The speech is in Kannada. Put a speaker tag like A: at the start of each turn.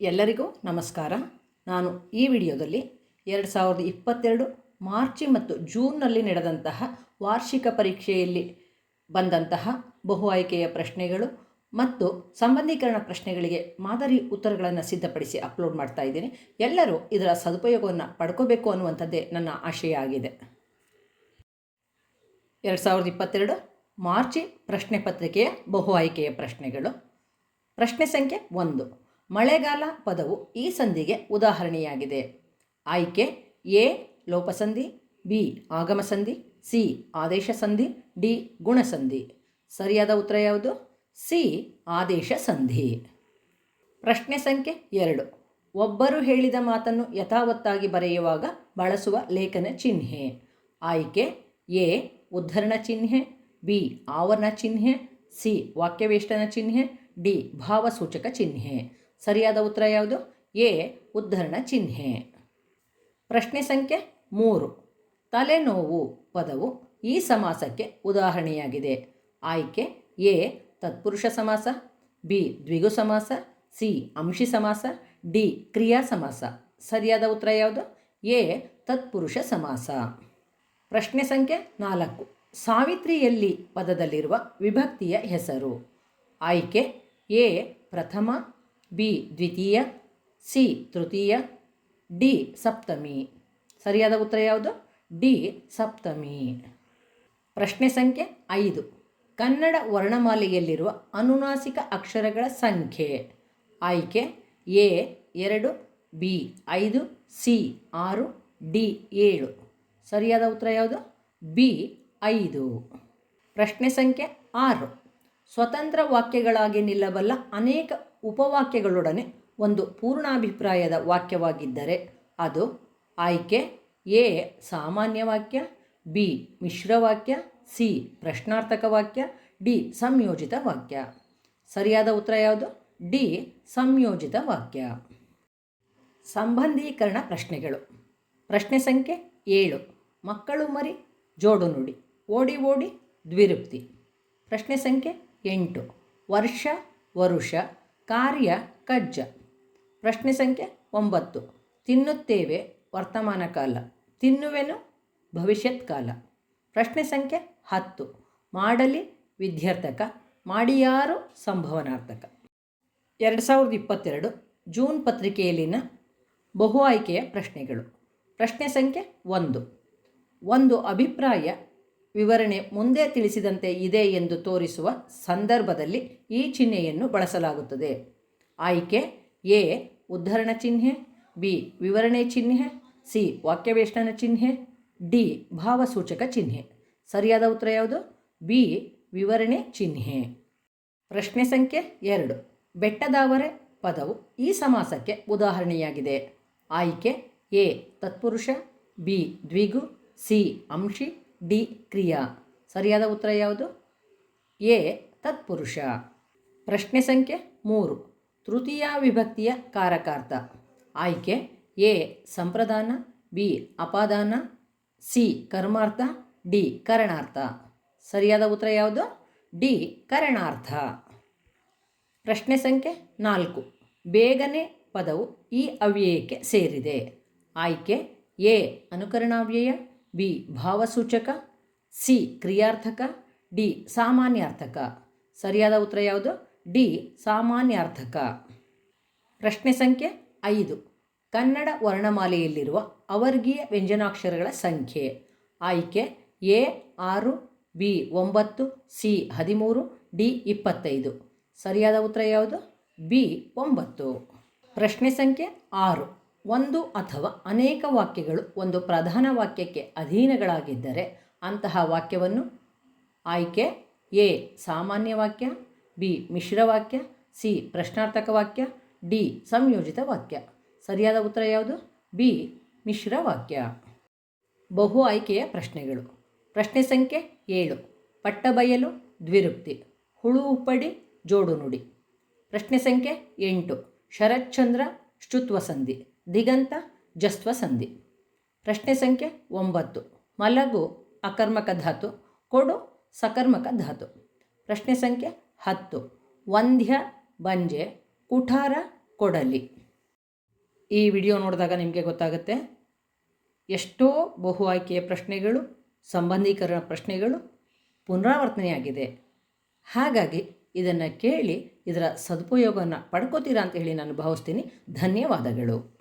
A: ಎಲ್ಲರಿಗೂ ನಮಸ್ಕಾರ. ನಾನು ಈ ವಿಡಿಯೋದಲ್ಲಿ ಎರಡು ಸಾವಿರದ ಇಪ್ಪತ್ತೆರಡು ಮಾರ್ಚ್ ಮತ್ತು ಜೂನ್ನಲ್ಲಿ ನಡೆದಂತಹ ವಾರ್ಷಿಕ ಪರೀಕ್ಷೆಯಲ್ಲಿ ಬಂದಂತಹ ಬಹು ಆಯ್ಕೆಯ ಪ್ರಶ್ನೆಗಳು ಮತ್ತು ಸಂಬಂಧೀಕರಣ ಪ್ರಶ್ನೆಗಳಿಗೆ ಮಾದರಿ ಉತ್ತರಗಳನ್ನು ಸಿದ್ಧಪಡಿಸಿ ಅಪ್ಲೋಡ್ ಮಾಡ್ತಾ ಇದ್ದೀನಿ. ಎಲ್ಲರೂ ಇದರ ಸದುಪಯೋಗವನ್ನು ಪಡ್ಕೋಬೇಕು ಅನ್ನುವಂಥದ್ದೇ ನನ್ನ ಆಶಯ ಆಗಿದೆ. ಎರಡು ಸಾವಿರದ ಇಪ್ಪತ್ತೆರಡು ಮಾರ್ಚಿ ಪ್ರಶ್ನೆ ಪತ್ರಿಕೆಯ ಬಹು ಆಯ್ಕೆಯ ಪ್ರಶ್ನೆಗಳು. ಪ್ರಶ್ನೆ ಸಂಖ್ಯೆ ಒಂದು. ಮಳೆಗಾಲ ಪದವು ಈ ಸಂಧಿಗೆ ಉದಾಹರಣೆಯಾಗಿದೆ. ಆಯ್ಕೆ ಎ, ಲೋಪಸಂಧಿ, ಬಿ, ಆಗಮಸಂಧಿ, ಸಿ ಆದೇಶ ಸಂಧಿ ಡಿ, ಗುಣಸಂಧಿ. ಸರಿಯಾದ ಉತ್ತರ ಯಾವುದು? ಸಿ ಆದೇಶ ಸಂಧಿ ಪ್ರಶ್ನೆ ಸಂಖ್ಯೆ ಎರಡು. ಒಬ್ಬರು ಹೇಳಿದ ಮಾತನ್ನು ಯಥಾವತ್ತಾಗಿ ಬರೆಯುವಾಗ ಬಳಸುವ ಲೇಖನ ಚಿಹ್ನೆ. ಆಯ್ಕೆ ಎ, ಉದ್ಧರಣ ಚಿಹ್ನೆ, ಬಿ, ಆವರಣ ಚಿಹ್ನೆ, ಸಿ, ವಾಕ್ಯವೇಷ್ಟನ ಚಿಹ್ನೆ, ಡಿ, ಭಾವಸೂಚಕ ಚಿಹ್ನೆ. ಸರಿಯಾದ ಉತ್ತರ ಯಾವುದು? ಎ, ಉದ್ಧರಣ ಚಿಹ್ನೆ. ಪ್ರಶ್ನೆ ಸಂಖ್ಯೆ ಮೂರು. ತಲೆನೋವು ಪದವು ಈ ಸಮಾಸಕ್ಕೆ ಉದಾಹರಣೆಯಾಗಿದೆ. ಆಯ್ಕೆ, ಎ, ತತ್ಪುರುಷ ಸಮಾಸ, ಬಿ, ದ್ವಿಗು ಸಮಾಸ, ಸಿ, ಅಂಶಿ ಸಮಾಸ, ಡಿ, ಕ್ರಿಯಾ ಸಮಾಸ. ಸರಿಯಾದ ಉತ್ತರ ಯಾವುದು? ಎ, ತತ್ಪುರುಷ ಸಮಾಸ. ಪ್ರಶ್ನೆ ಸಂಖ್ಯೆ ನಾಲ್ಕು. ಸಾವಿತ್ರಿಯಲ್ಲಿ ಪದದಲ್ಲಿರುವ ವಿಭಕ್ತಿಯ ಹೆಸರು. ಆಯ್ಕೆ, ಎ, ಪ್ರಥಮ ಬಿ ದ್ವಿತೀಯ, ಸಿ ತೃತೀಯ, ಡಿ ಸಪ್ತಮಿ. ಸರಿಯಾದ ಉತ್ತರ ಯಾವುದು? ಡಿ ಸಪ್ತಮಿ. ಪ್ರಶ್ನೆ ಸಂಖ್ಯೆ ಐದು. ಕನ್ನಡ ವರ್ಣಮಾಲೆಯಲ್ಲಿರುವ ಅನುನಾಸಿಕ ಅಕ್ಷರಗಳ ಸಂಖ್ಯೆ. ಆಯ್ಕೆ ಎ ಎರಡು, ಬಿ ಐದು, ಸಿ ಆರು, ಡಿ ಏಳು. ಸರಿಯಾದ ಉತ್ತರ ಯಾವುದು? ಬಿ ಐದು. ಪ್ರಶ್ನೆ ಸಂಖ್ಯೆ ಆರು. ಸ್ವತಂತ್ರ ವಾಕ್ಯಗಳಾಗಿ ನಿಲ್ಲಬಲ್ಲ ಅನೇಕ ಉಪವಾಕ್ಯಗಳೊಡನೆ ಒಂದು ಪೂರ್ಣಾಭಿಪ್ರಾಯದ ವಾಕ್ಯವಾಗಿದ್ದರೆ ಅದು ಆಯ್ಕೆ, ಎ, ಸಾಮಾನ್ಯ ವಾಕ್ಯ, ಬಿ ಮಿಶ್ರವಾಕ್ಯ ಸಿ, ಪ್ರಶ್ನಾರ್ಥಕ ವಾಕ್ಯ, ಡಿ, ಸಂಯೋಜಿತ ವಾಕ್ಯ. ಸರಿಯಾದ ಉತ್ತರ ಯಾವುದು? ಡಿ, ಸಂಯೋಜಿತ ವಾಕ್ಯ. ಸಂಬಂಧೀಕರಣ ಪ್ರಶ್ನೆಗಳು. ಪ್ರಶ್ನೆ ಸಂಖ್ಯೆ ಏಳು. ಮಕ್ಕಳು ಮರಿ, ಜೋಡು ನುಡಿ, ಓಡಿ ಓಡಿ ದ್ವಿರುಕ್ತಿ. ಪ್ರಶ್ನೆ ಸಂಖ್ಯೆ ಎಂಟು. ವರ್ಷ, ವರುಷ, ಕಾರ್ಯ, ಕಜ್ಜ. ಪ್ರಶ್ನೆ ಸಂಖ್ಯೆ ಒಂಬತ್ತು. ತಿನ್ನುತ್ತೇವೆ ವರ್ತಮಾನ ಕಾಲ. ತಿನ್ನುವೆನು ಭವಿಷ್ಯತ್ ಕಾಲ. ಪ್ರಶ್ನೆ ಸಂಖ್ಯೆ ಹತ್ತು. ಮಾಡಲಿ ವಿದ್ಯಾರ್ಥಕ, ಮಾಡಿಯಾರು ಸಂಭವನಾರ್ಥಕ. ಎರಡು ಸಾವಿರದ ಇಪ್ಪತ್ತೆರಡು ಜೂನ್ ಪತ್ರಿಕೆಯಲ್ಲಿನ ಬಹು ಆಯ್ಕೆಯ ಪ್ರಶ್ನೆಗಳು. ಪ್ರಶ್ನೆ ಸಂಖ್ಯೆ ಒಂದು. ಒಂದು ಅಭಿಪ್ರಾಯ ವಿವರಣೆ ಮುಂದೆ ತಿಳಿಸಿದಂತೆ ಇದೆ ಎಂದು ತೋರಿಸುವ ಸಂದರ್ಭದಲ್ಲಿ ಈ ಚಿಹ್ನೆಯನ್ನು ಬಳಸಲಾಗುತ್ತದೆ. ಆಯ್ಕೆ, ಎ, ಉದ್ಧರಣ ಚಿಹ್ನೆ, ಬಿ, ವಿವರಣೆ ಚಿಹ್ನೆ, ಸಿ ವಾಕ್ಯವೇಷ್ಟನ ಚಿಹ್ನೆ, ಡಿ, ಭಾವಸೂಚಕ ಚಿಹ್ನೆ. ಸರಿಯಾದ ಉತ್ತರ ಯಾವುದು? ಬಿ, ವಿವರಣೆ ಚಿಹ್ನೆ. ಪ್ರಶ್ನೆ ಸಂಖ್ಯೆ ಎರಡು. ಬೆಟ್ಟದಾವರೆ ಪದವು ಈ ಸಮಾಸಕ್ಕೆ ಉದಾಹರಣೆಯಾಗಿದೆ. ಆಯ್ಕೆ, ಎ, ತತ್ಪುರುಷ, ಬಿ, ದ್ವಿಗು, ಸಿ, ಅಂಶಿ ಡಿ ಕ್ರಿಯಾ. ಸರಿಯಾದ ಉತ್ತರ ಯಾವುದು? ಎ, ತತ್ಪುರುಷ. ಪ್ರಶ್ನೆ ಸಂಖ್ಯೆ ಮೂರು. ತೃತೀಯ ವಿಭಕ್ತಿಯ ಕಾರಕಾರ್ಥ. ಆಯ್ಕೆ, ಎ, ಸಂಪ್ರದಾನ, ಬಿ, ಅಪಾದಾನ, ಸಿ, ಕರ್ಮಾರ್ಥ, ಡಿ, ಕರಣಾರ್ಥ. ಸರಿಯಾದ ಉತ್ತರ ಯಾವುದು? ಡಿ, ಕರಣಾರ್ಥ. ಪ್ರಶ್ನೆ ಸಂಖ್ಯೆ ನಾಲ್ಕು. ಬೇಗನೆ ಪದವು ಈ ಅವ್ಯಯಕ್ಕೆ ಸೇರಿದೆ. ಆಯ್ಕೆ, ಎ, ಅನುಕರಣಾವ್ಯಯ ಬಿ, ಭಾವಸೂಚಕ, ಸಿ, ಕ್ರಿಯಾರ್ಥಕ, ಡಿ, ಸಾಮಾನ್ಯಾರ್ಥಕ. ಸರಿಯಾದ ಉತ್ತರ ಯಾವುದು? ಡಿ, ಸಾಮಾನ್ಯಾರ್ಥಕ. ಪ್ರಶ್ನೆ ಸಂಖ್ಯೆ ಐದು. ಕನ್ನಡ ವರ್ಣಮಾಲೆಯಲ್ಲಿರುವ ಅವರ್ಗೀಯ ವ್ಯಂಜನಾಕ್ಷರಗಳ ಸಂಖ್ಯೆ. ಆಯ್ಕೆ ಎ, ಆರು, ಬಿ, ಒಂಬತ್ತು, ಸಿ, ಹದಿಮೂರು, ಡಿ, ಇಪ್ಪತ್ತೈದು. ಸರಿಯಾದ ಉತ್ತರ ಯಾವುದು? ಬಿ, ಒಂಬತ್ತು. ಪ್ರಶ್ನೆ ಸಂಖ್ಯೆ ಆರು. ಒಂದು ಅಥವಾ ಅನೇಕ ವಾಕ್ಯಗಳು ಒಂದು ಪ್ರಧಾನ ವಾಕ್ಯಕ್ಕೆ ಅಧೀನಗಳಾಗಿದ್ದರೆ ಅಂತಹ ವಾಕ್ಯವನ್ನು ಆಯ್ಕೆ ಎ, ಸಾಮಾನ್ಯ ವಾಕ್ಯ, ಬಿ, ಮಿಶ್ರ ವಾಕ್ಯ, ಸಿ, ಪ್ರಶ್ನಾರ್ಥಕ ವಾಕ್ಯ, ಡಿ, ಸಂಯೋಜಿತ ವಾಕ್ಯ. ಸರಿಯಾದ ಉತ್ತರ ಯಾವುದು? ಬಿ, ಮಿಶ್ರ ವಾಕ್ಯ. ಬಹು ಆಯ್ಕೆಯ ಪ್ರಶ್ನೆಗಳು. ಪ್ರಶ್ನೆ ಸಂಖ್ಯೆ ಏಳು. ಪಟ್ಟಬಯಲು ದ್ವಿರುಕ್ತಿ. ಹುಳು ಉಪ್ಪಡಿ, ಜೋಡು ನುಡಿ. ಪ್ರಶ್ನೆ ಸಂಖ್ಯೆ ಎಂಟು. ಶರತ್ಚಂದ್ರ ಶ್ಚುತ್ವ ಸಂಧಿ ದಿಗಂತ, ಜಸ್ತ್ವ ಸಂಧಿ. ಪ್ರಶ್ನೆ ಸಂಖ್ಯೆ ಒಂಬತ್ತು. ಮಲಗು, ಅಕರ್ಮಕ ಧಾತು. ಕೊಡು, ಸಕರ್ಮಕ ಧಾತು. ಪ್ರಶ್ನೆ ಸಂಖ್ಯೆ ಹತ್ತು. ವಂಧ್ಯ ಬಂಜೆ. ಕುಠಾರ, ಕೊಡಲಿ. ಈ ವಿಡಿಯೋ ನೋಡಿದಾಗ ನಿಮಗೆ ಗೊತ್ತಾಗುತ್ತೆ, ಎಷ್ಟೋ ಬಹು ಆಯ್ಕೆಯ ಪ್ರಶ್ನೆಗಳು, ಸಂಬಂಧೀಕರಣ ಪ್ರಶ್ನೆಗಳು ಪುನರಾವರ್ತನೆಯಾಗಿದೆ. ಹಾಗಾಗಿ ಇದನ್ನು ಕೇಳಿ, ಇದರ ಸದುಪಯೋಗವನ್ನು ಪಡ್ಕೋತೀರಾ ಅಂತ ಹೇಳಿ ನಾನು ಭಾವಿಸ್ತೀನಿ. ಧನ್ಯವಾದಗಳು.